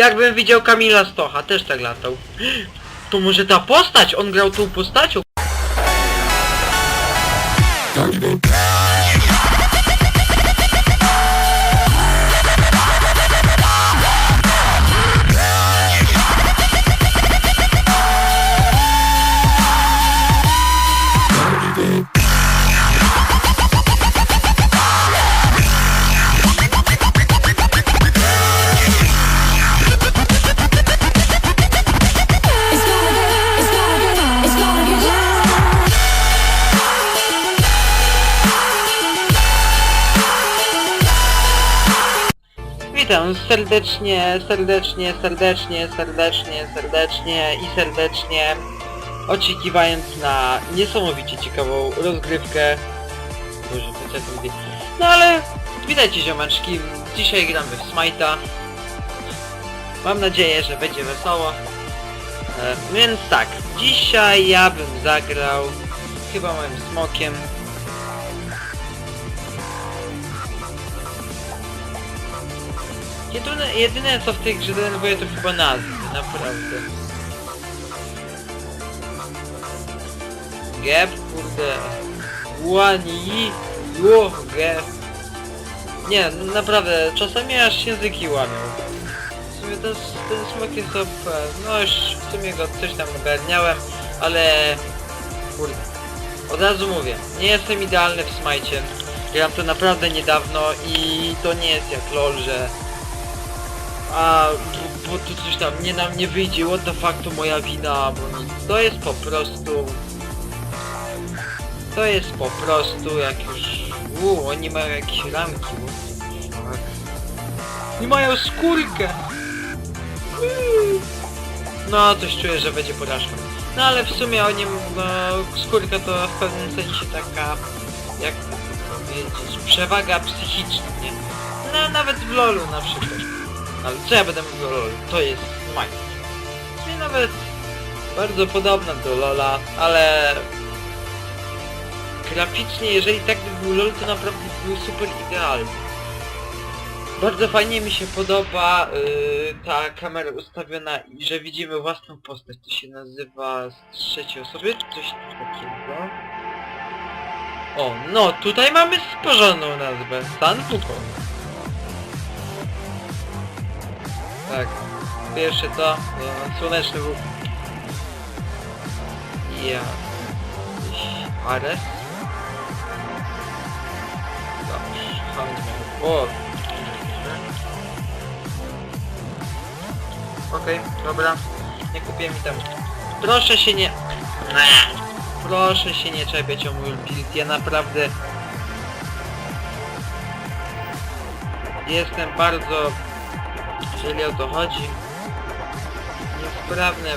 Jakbym widział Kamila Stocha, też tak latał. To może ta postać? On grał tą postacią? Witam serdecznie, serdecznie, serdecznie, serdecznie, serdecznie i serdecznie oczekiwając na niesamowicie ciekawą rozgrywkę. Boże, to co mówię? No ale witajcie ziomeczki, dzisiaj gramy w Smite'a. Mam nadzieję, że będzie wesoło. E, więc tak, dzisiaj ja bym zagrał chyba moim smokiem. Jedyne, jedyne co w tej grze denerwuje to chyba nazwy, naprawdę. Gep, kurde. Łani, jo, gep. Nie, naprawdę, czasami aż języki łamią. W sumie ten, ten smok jest OP. No już w sumie go coś tam ogarniałem, ale... Kurde. Od razu mówię, nie jestem idealny w smajcie. Gram to naprawdę niedawno i to nie jest jak LOL, że... A, bo, bo tu coś tam nie nam nie wyjdzie, what the fuck to moja wina, bo nic. To jest po prostu... To jest po prostu jak już... Uuu, oni mają jakieś ramki. Nie mają skórkę! No, coś czuję, że będzie porażką. No ale w sumie oni, no, skórka to w pewnym sensie taka, jak to powiedzieć, przewaga psychiczna, nie? No, nawet w LoLu na przykład. Ale co ja będę mówił o LoLu? To jest Smite. Czyli nawet bardzo podobna do LoLa, ale graficznie, jeżeli tak by był LoL, to naprawdę był super idealny. Bardzo fajnie mi się podoba yy, ta kamera ustawiona i że widzimy własną postać. To się nazywa z trzeciej osoby, coś takiego. O, no tutaj mamy porządną nazwę. San Wukong. Tak. Pierwsze to, to słoneczny Wuk. Ja. Ares. Dobrze. O, Okej, dobra. Nie kupię mi tam. Proszę się nie... Nie. Proszę się nie czepiać o mój build. Ja naprawdę... Jestem bardzo... Jeżeli o to chodzi... Niesprawny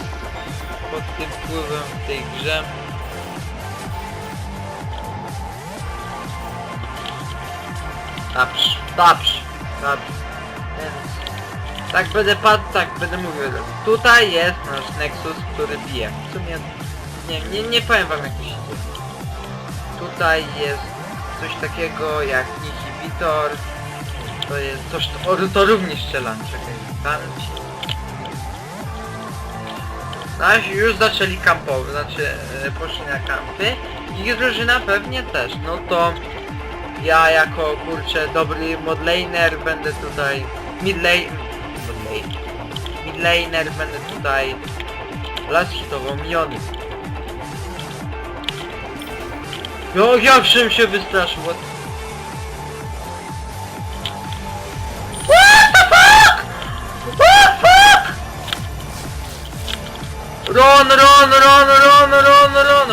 pod tym wpływem w tej grze. Dobrze, dobrze. Więc tak będę padł, tak będę mówił. Tutaj jest nasz Nexus, który bije. W sumie nie, nie, nie powiem wam jak to się dzieje. Tutaj jest coś takiego jak Inhibitor. To jest coś, to, to również strzelam, czekaj, tam ci. Znaczy już zaczęli kampować, znaczy e, poszli na kampy. Ich drużyna pewnie też, no to ja jako kurczę dobry modlaner będę tutaj midlane midlane midlaner będę tutaj las miniony. Jo, jak żem się wystraszył, what?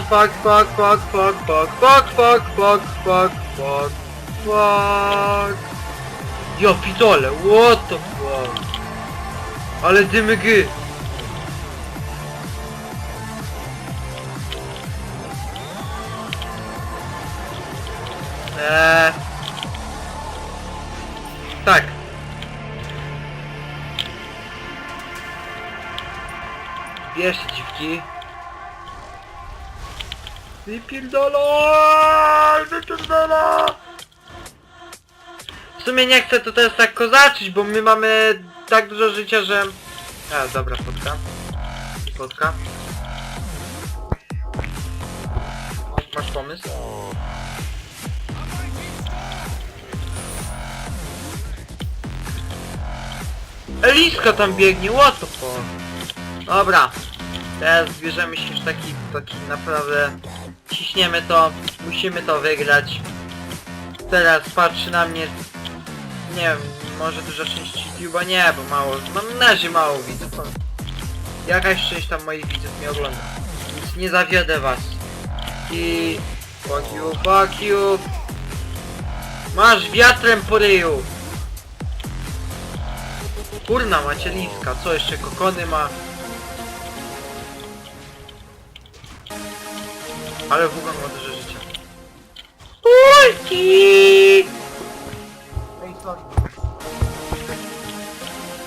Fuck, fuck, fuck, fuck, fuck, fuck, fuck, fuck, fuck, fuck, fuck. Ja pitole, what the fuck? Ale dymy gry. Eee. Tak. Bierz dziwki. Wypierdolaj! Wypierdolaj! W sumie nie chcę to teraz tak kozaczyć, bo my mamy tak dużo życia, że... A, dobra, spotka. Spotka. Masz pomysł? Eliska tam biegnie, what the fuck? Dobra. Teraz bierzemy się już taki, taki naprawdę... Ciśniemy to, musimy to wygrać. Teraz patrzy na mnie... Nie wiem, może duża część YouTube'a nie, bo mało... Mam na razie mało widzów. Jakaś część tam moich widzów mnie ogląda. Więc nie zawiodę was. I... Fuck you, fuck you! Masz wiatrem po ryju! Kurna macie liska, co jeszcze kokony ma? Ale Wugan ma dużo życia. Ulti!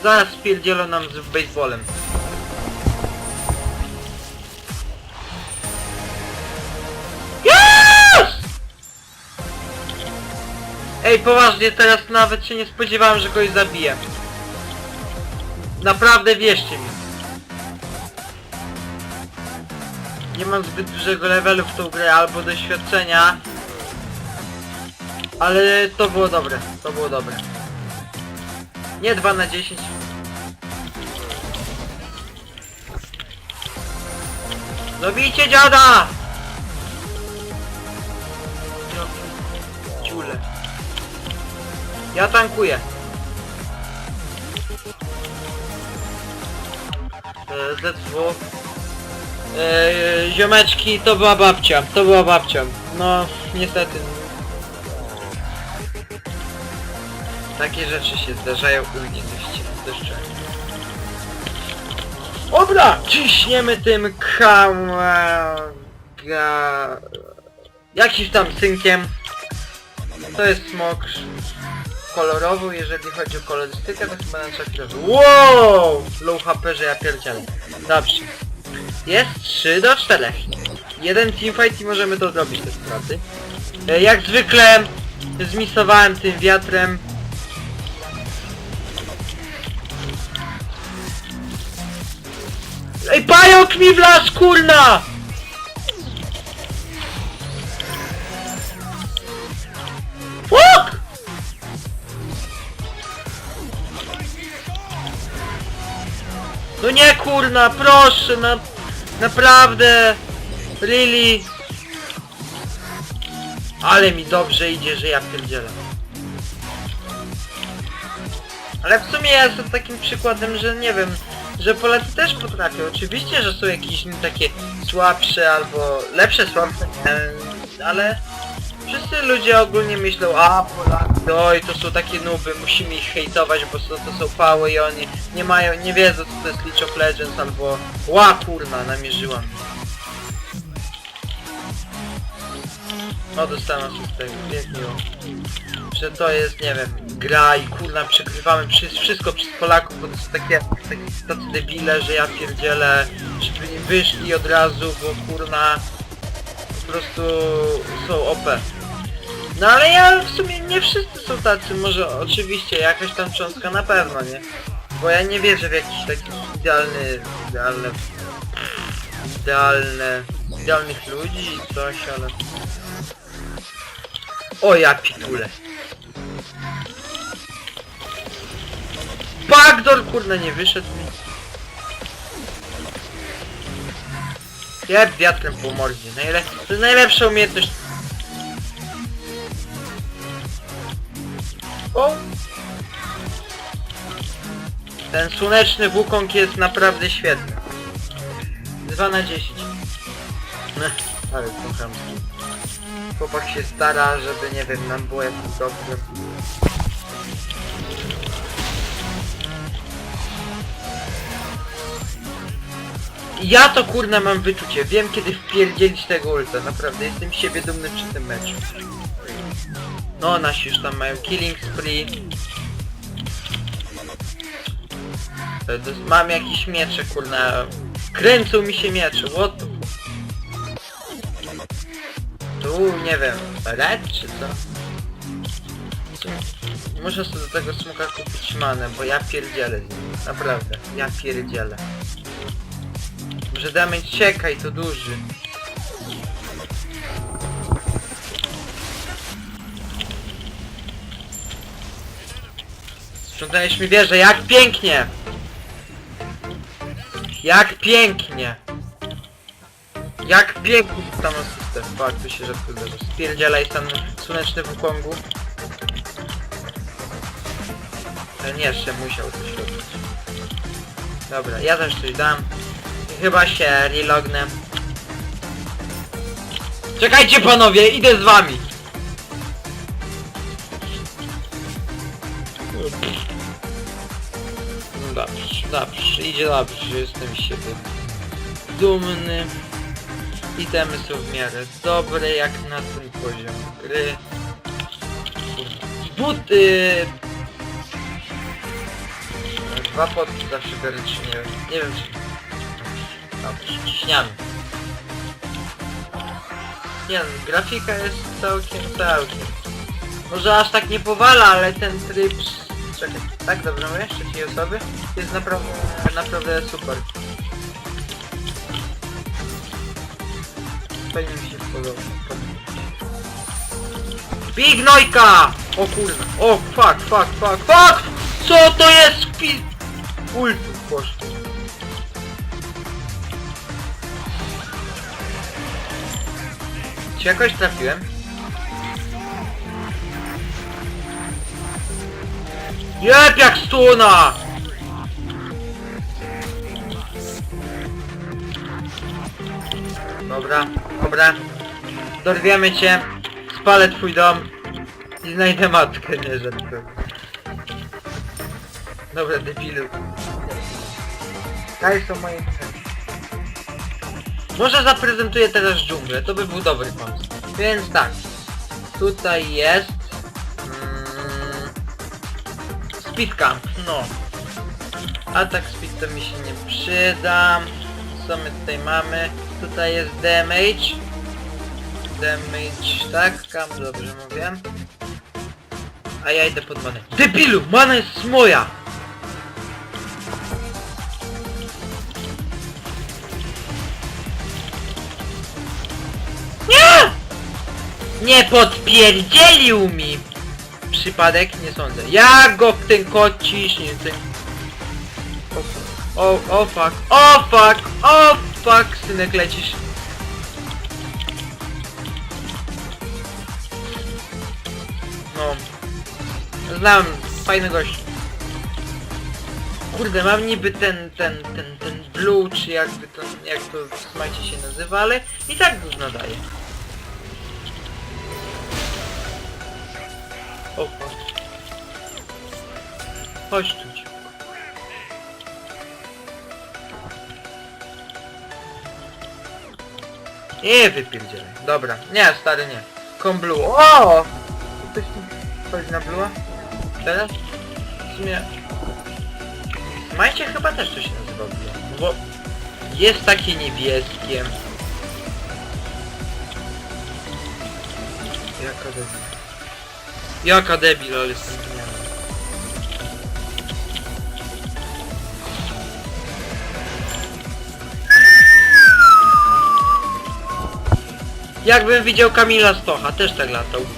Zaraz spierdzielą nam z baseballem. Yes! Ej, poważnie, teraz nawet się nie spodziewałem, że kogoś zabiję. Naprawdę wierzcie mi. Nie mam zbyt dużego levelu w tą grę albo doświadczenia. Ale to było dobre, to było dobre. Nie 2 na 10. Zabijcie dziada! Ciule. Ja tankuję. E, Z2. E, ziomeczki, to była babcia, to była babcia. No, niestety. Takie rzeczy się zdarzają u mnie deszcze. Dobra, ciśniemy tym kamaga... Jakimś tam synkiem. To jest smok kolorowy, jeżeli chodzi o kolorystykę, to chyba na chwilę. Wow! Low HP, że ja pierdzielę. Dobrze. Jest 3 do 4. Jeden teamfight i możemy to zrobić te straty. E, Jak zwykle zmisowałem tym wiatrem. Ej, pająk mi wlazł, kurna! Fuck! No nie kurna, proszę, na... Naprawdę! Really? Ale mi dobrze idzie, że ja pierdzielę. Ale w sumie ja jestem takim przykładem, że nie wiem, że Polacy też potrafią. Oczywiście, że są jakieś takie słabsze albo lepsze, słabsze, ale wszyscy ludzie ogólnie myślą, a Polacy, oj, to są takie nuby, musimy ich hejtować, bo są, to są pały i oni nie mają, nie wiedzą co to jest League of Legends albo ła kurna, namierzyłam. No dostałem asystę, pięknie. Że to jest, nie wiem, gra i kurna przegrywamy przez, wszystko przez Polaków, bo to są takie, takie tacy debile, że ja pierdzielę, żeby nie wyszli od razu, bo kurna po prostu są OP. No ale ja w sumie nie wszyscy są tacy, może oczywiście jakaś tam cząstka na pewno, nie? Bo ja nie wierzę w jakiś taki idealny, idealne, idealne, idealnych ludzi i coś, ale... O ja pitule. Backdoor kurna nie wyszedł mi. Jeb wiatrem po mordzie. Najle to jest najlepsza umiejętność. O! Ten słoneczny Wukong jest naprawdę świetny. 2 na 10. Nech, ale to chamski. Chłopak się stara, żeby nie wiem, nam było jakoś dobrze. Ja to kurna mam wyczucie, wiem kiedy wpierdzielić tego ulta, naprawdę jestem siebie dumny przy tym meczu. No nasi już tam mają killing spree. Mam jakieś miecze kurna, kręcą mi się miecze, what the? Tu nie wiem, red czy co? Muszę sobie do tego smoka kupić manę, bo ja pierdzielę z nim. Naprawdę, ja pierdzielę. Może damage czekaj, to duży. Sprzątałeś mi wieżę, jak pięknie! Jak pięknie! Jak pięknie tam asystę. Fakt, tu się rzadko zdarza. Spierdzielaj tam słoneczny w Wukongu. Ten jeszcze musiał coś robić. Dobra, ja też coś dam. I chyba się relognę. Czekajcie panowie, idę z wami! Idzie dobrze, jestem siebie dumny. Itemy są w miarę dobre jak na ten poziom gry. Buty! Dwa potki zawsze biorę czy nie wiem. Nie wiem czy... Dobrze, ciśniamy. Nie no, grafika jest całkiem, całkiem. Może aż tak nie powala, ale ten tryb... Czekaj, tak dobrze mówię? Trzeciej osoby? Jest naprawdę, naprawdę super. Fajnie mi się podoba. Big Nojka! O kurwa. O fuck, fuck, fuck, fuck! Co to jest? Pi... Ultu poszło. Czy jakoś trafiłem? Jeb jak stuna! Dobra, dobra. Dorwiemy cię, spalę twój dom i znajdę matkę, nie żartuję. Dobra, debilu. Daj są moje ceny. Może zaprezentuję teraz dżunglę, to by był dobry pomysł. Więc tak, tutaj jest... speed camp, no. Atak speed to mi się nie przyda. Co my tutaj mamy? Tutaj jest damage. Damage, tak? Camp, dobrze mówię. A ja idę pod manę. Debilu! Mana jest moja! Nie! Nie podpierdzielił mi! Przypadek? Nie sądzę. Jak go ten kocisz, nie ten... O, o fuck, o fuck, o fuck, synek lecisz. No. Znam, fajny gość. Kurde, mam niby ten, ten, ten, ten blue, czy jakby to, jak to w smajcie się nazywa, ale i tak gówno daje. O fuck. Chodź tu ci. Nie. Dobra. Nie, stary nie. Blue. O! Ktoś tu chodzi na blue? Teraz? W sumie... Majcie chyba też to się nazywa blue. Bo jest takie niebieskie. Jaka debil. Jaka debil, ale genialny. Jakbym widział Kamila Stocha, też tak latał.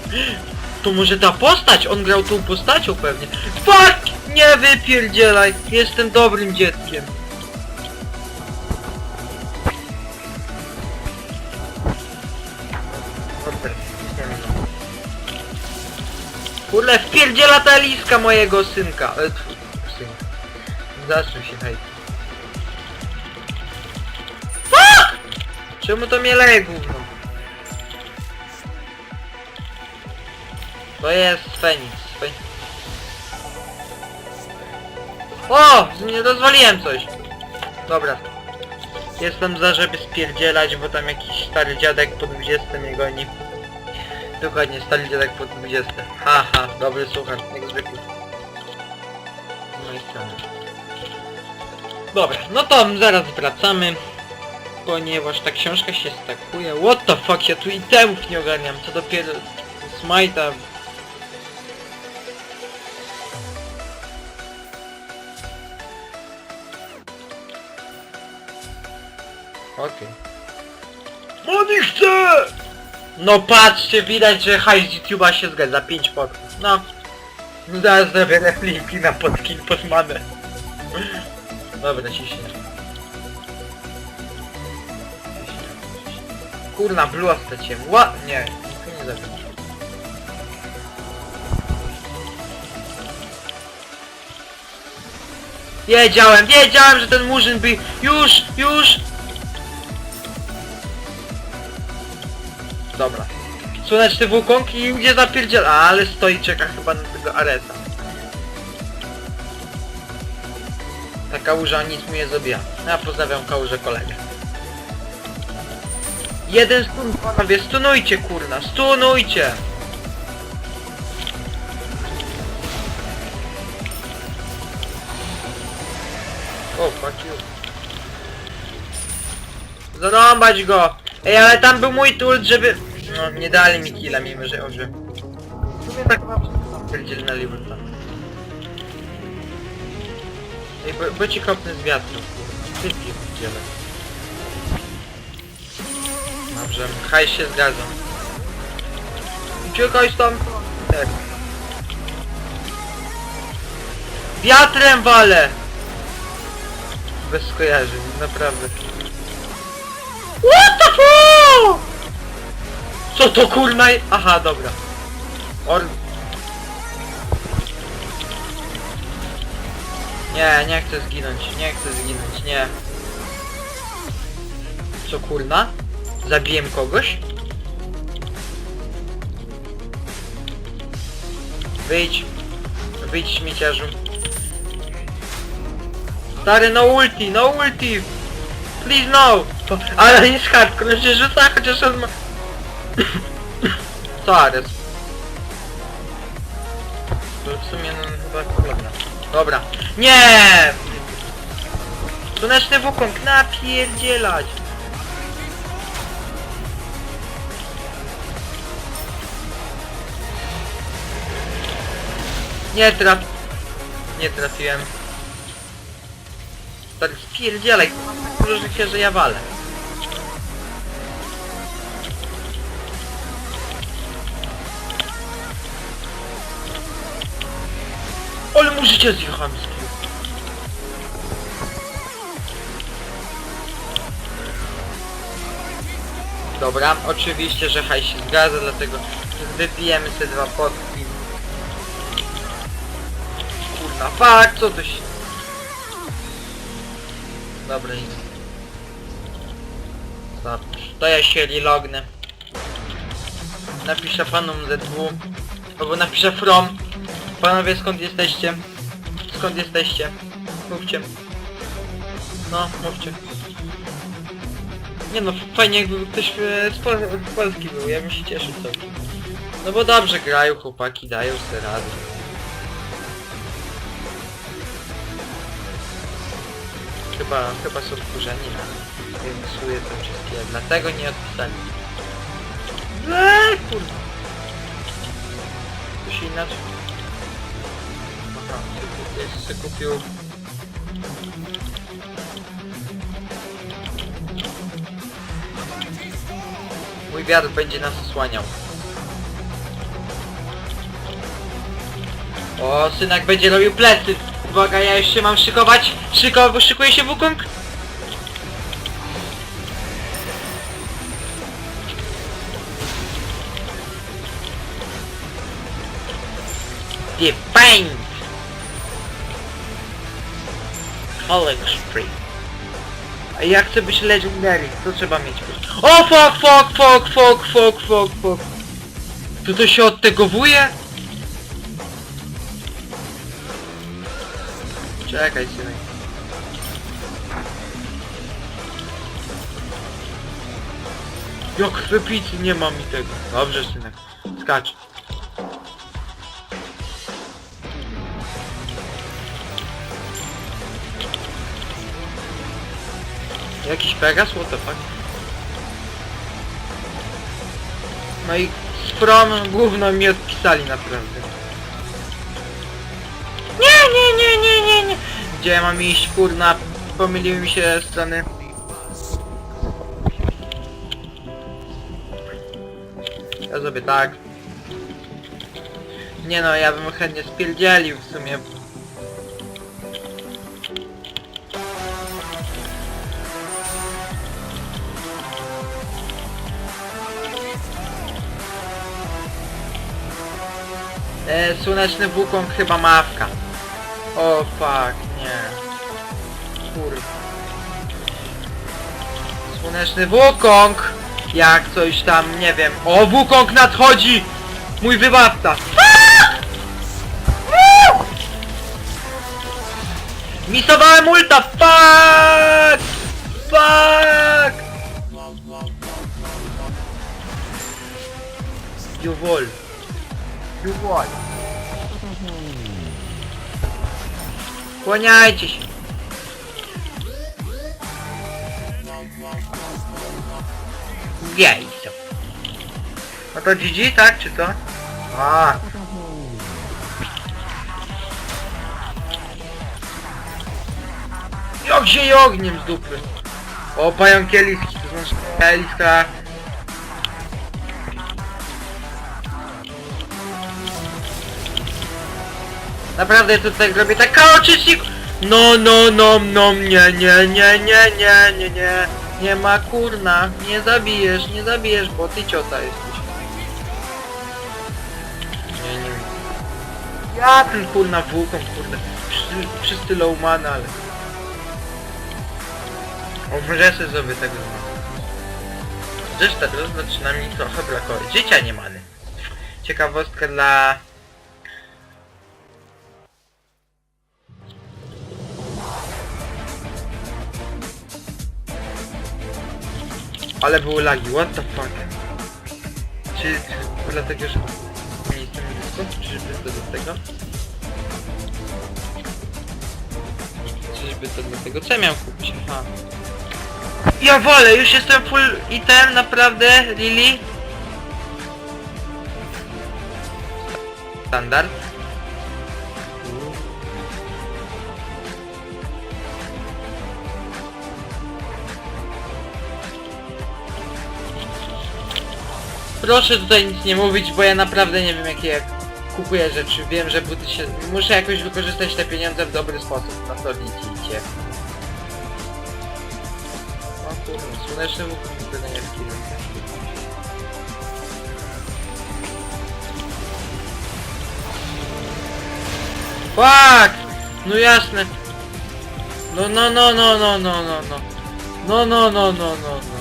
To może ta postać? On grał tą postacią pewnie. Fuck! Nie wypierdzielaj! Jestem dobrym dzieckiem. Kurde, wpierdziela ta liska mojego synka. E, synka. Zaczął się hejt. Czemu to mnie leje gówno? To jest Feniks. Fe... O! Nie dozwoliłem coś. Dobra. Jestem za, żeby spierdzielać, bo tam jakiś stary dziadek po 20 mnie goni. Dokładnie, staliście tak po 20. Haha, dobry słuchacz, jak zwykle. Z mojej strony. Dobra, no to zaraz wracamy. Ponieważ ta książka się stakuje. What the fuck, ja tu itemów nie ogarniam, co dopiero... Smajta... Okej. Okay. Oni chce! No patrzcie, widać, że hajs YouTube'a się zgadza, 5 podków. No. No Zaraz zrobię repliki na podkin pod manę. Dobra, ciśnie. Kurna, blue straciłem. Ła... Nie, to nie zabił. Wiedziałem, wiedziałem, że ten murzyn by... Już, już! Dobra. Słoneczny wukong i gdzie zapierdziela, ale stoi czeka chyba na tego Aresa. Ta kałuża nic mu nie zrobiła. No Ja pozdrawiam kałużę kolegę. Jeden stun, panowie, stunujcie kurna, stunujcie! O, fuck you. Zarąbać go! Ej, ale tam był mój ult, żeby... No, nie dali mi killa, mimo że oży. W sumie tak mam pierdzielnęli ulta. Ej, bo, bo ci kopnę z wiatru. Ty pierdziele. Dobrze, haj się zgadzam. Uciekaj stąd! Tak. Wiatrem wale! Bez skojarzeń, naprawdę. What the fuck? Co to kurna? je- Aha, dobra. Or... Nie, nie chcę zginąć, nie chcę zginąć, nie. Co kurna? Zabiłem kogoś? Wyjdź. Wyjdź śmieciarzu. Stary, no ulti, no ulti! Please no! Ale jest hardcore, się rzuca, chociaż on ma... Co Ares? To w sumie no chyba kolana. Dobra. Nie! Słoneczny wukong, napierdzielać! Nie traf... Nie trafiłem. Tak spierdzielaj, proszę się, że ja walę. Ale mu życie z pił. Dobra, oczywiście, że haj się zgadza, dlatego wypijemy te dwa potki. Kurna, fakt, co to się... Dobra, nic. Zapisz. To ja się relognę. Napiszę panom ZW. Albo napiszę from. Panowie skąd jesteście? Skąd jesteście? Mówcie. No, mówcie. Nie no, fajnie jakby ktoś e, z, Pol z Polski był, ja bym się cieszył całkiem. No bo dobrze grają chłopaki, dają sobie radę. Chyba, chyba są wkurzeni na psuję to wszystkie, dlatego nie odpisali. Eee, kurwa. Coś inaczej. Sobie kupił... Mój wiatr będzie nas osłaniał. O, synak będzie robił plecy. Uwaga, ja się mam szykować. Szyko, szykuję się wukong. Define! College Street. A ja chcę być legendary, to trzeba mieć. O fuck, fuck, fuck, fuck, fuck, fuck, fuck. To to się odtegowuje? Czekaj, synek. Jak krwipicy nie ma mi tego. Dobrze, synek. Skacz. Jakiś Pegas? What the fuck? No i prom gówno mi odpisali naprawdę. Nie, nie, nie, nie, nie, nie. Gdzie ja mam iść, kurna? Pomyliły mi się strony. Ja sobie tak. Nie no, ja bym chętnie spierdzielił w sumie, E, słoneczny wukong chyba mawka. O fuck, nie. Kurwa. Słoneczny wukong! Jak coś tam, nie wiem. O, wukong nadchodzi! Mój wybawca! Misowałem ulta! Fuck! Fuck! You wall. Kłaniajcie się. Jajco. No to GG? Czy to? A. Jak się je ogniem z dupy. O, pająki eliski, to znaczy eliska. Naprawdę tutaj robię tak kaoczycznie. No, no, no, no, nie, nie, nie, nie, nie, nie, nie. Nie ma kurna. Nie zabijesz, nie zabijesz, bo ty ciota jesteś. Nie, nie. Ja ten kurna włóką, kurde. Wszyscy, lowman, ale... Ja sobie zrobię tego Zresztą teraz zaczyna mi trochę brakować. Życia nie mamy. Ciekawostka dla... Ale były lagi, what the fuck? Czy, dlatego, że nie jestem blisko? Czyżby to do tego? Czyżby to dlatego? Co ja miałem kupić? Aha. Ja wolę, już jestem full item, naprawdę, Lili? Standard. Proszę tutaj nic nie mówić, bo ja naprawdę nie wiem jakie jak kupuję rzeczy. Wiem, że buty się... Muszę jakoś wykorzystać te pieniądze w dobry sposób. Liczycie. O kurde, słoneczny łuk nigdy nie wiem. Fuck! No jasne. No no no no no no no no. No no no no no no.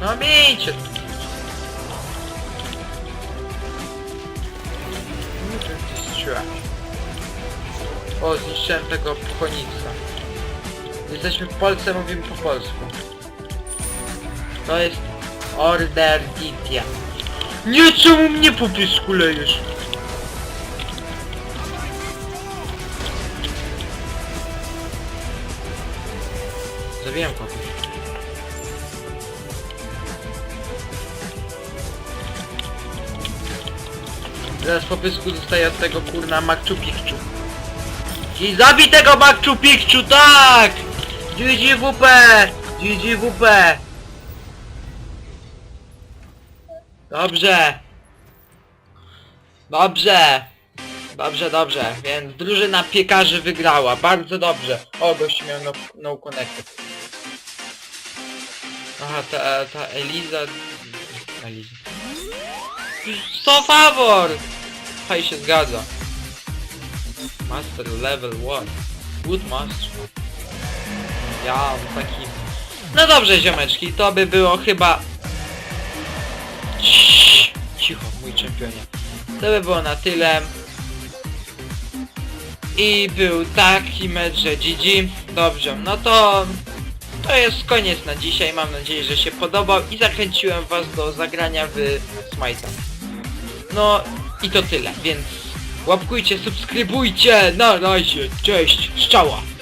No już, no miejcie! No to jest strzela. O, zniszczyłem tego pchonica. Jesteśmy w Polsce, mówimy po polsku. To jest Order Ditia. Nie, czemu mnie po piesku lejesz? Zabiłem kogoś. Teraz po pysku dostaję od tego kurna Machu Picchu. I zabij tego Machu Picchu, tak! GGWP! GGWP! Dobrze! Dobrze! Dobrze, dobrze, więc drużyna piekarzy wygrała, bardzo dobrze. O, gość miał no, no connected. Aha, ta, ta Eliza... Eliza... Co favor! Hej się zgadza. Master level 1. Good master. Ja taki... No dobrze ziomeczki, to by było chyba... Cicho, mój czempionie. To by było na tyle. I był taki mecz, że GG. Dobrze, no to... To jest koniec na dzisiaj. Mam nadzieję, że się podobał i zachęciłem was do zagrania w Smite'a. No i to tyle, więc łapkujcie, subskrybujcie, na razie, cześć, szczała!